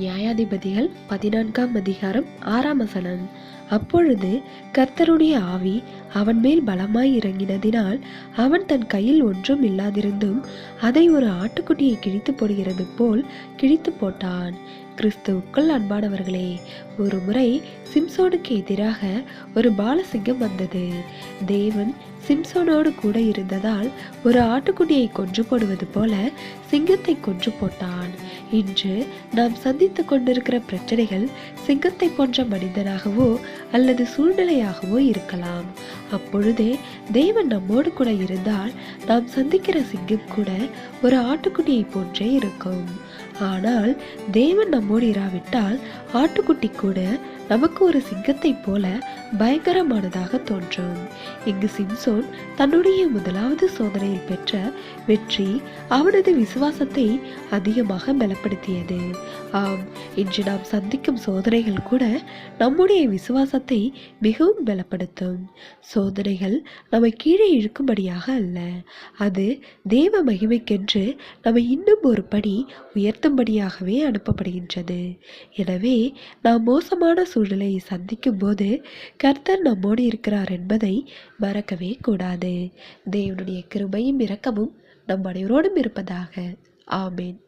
நியாயாதிபதிகள் பதினான்காம் அதிகாரம் ஆறாம் வசனம். அப்பொழுது கர்த்தருடைய ஆவி அவன் மேல் பலமாய் இறங்கினதினால் அவன் தன் கையில் ஒன்றும் இல்லாதிருந்தும் அதை ஒரு ஆட்டுக்குட்டியை கிழித்து போடுகிறது போல் கிழித்து போட்டான். கிறிஸ்துவுக்குள் அன்பானவர்களே ஒரு முறை சிம்சோனுக்கு எதிராக ஒரு பாலசிங்கம் வந்தது. தேவன் சிம்சோனோடு கூட இருந்ததால் ஒரு ஆட்டுக்குட்டியை கொன்று போடுவது போல சிங்கத்தை கொன்று போட்டான். இன்று நாம் சந்தித்து கொண்டிருக்கிற பிரச்சனைகள் சிங்கத்தை போன்ற மனிதனாகவோ அல்லது சூழ்நிலையாகவோ இருக்கலாம். அப்பொழுதே தேவன் நம்மோடு கூட இருந்தால் நாம் சந்திக்கிற சிங்கம் கூட ஒரு ஆட்டுக்குட்டியை போன்றே இருக்கும். ஆனால் தேவன் நம்மோடு இராவிட்டால் ஆட்டுக்குட்டி கூட நமக்கு ஒரு சிங்கத்தை போல பயங்கரமானதாக தோன்றும். இங்கு சிம்சோன் தன்னுடைய முதலாவது சோதனையில் பெற்ற வெற்றி அவனது விசுவாசத்தை அதிகமாக பலப்படுத்தியது. ஆம் இன்று நாம் சந்திக்கும் சோதனைகள் கூட நம்முடைய விசுவாச விசுவாசத்தை மிகவும் பலப்படுத்தும். சோதனைகள் நம்மை கீழே இழுக்கும்படியாக அல்ல. அது தேவ மகிமைக்கென்று நம்மை இன்னும் ஒரு படி உயர்த்தும்படியாகவே அனுப்பப்படுகின்றது. எனவே நாம் மோசமான சூழ்நிலையை சந்திக்கும் போது கர்த்தர் நம்மோடு இருக்கிறார் என்பதை மறக்கவே கூடாது. தேவனுடைய கிருபையும் இரக்கமும் நம் அனைவரோடும் இருப்பதாக. ஆமேன்.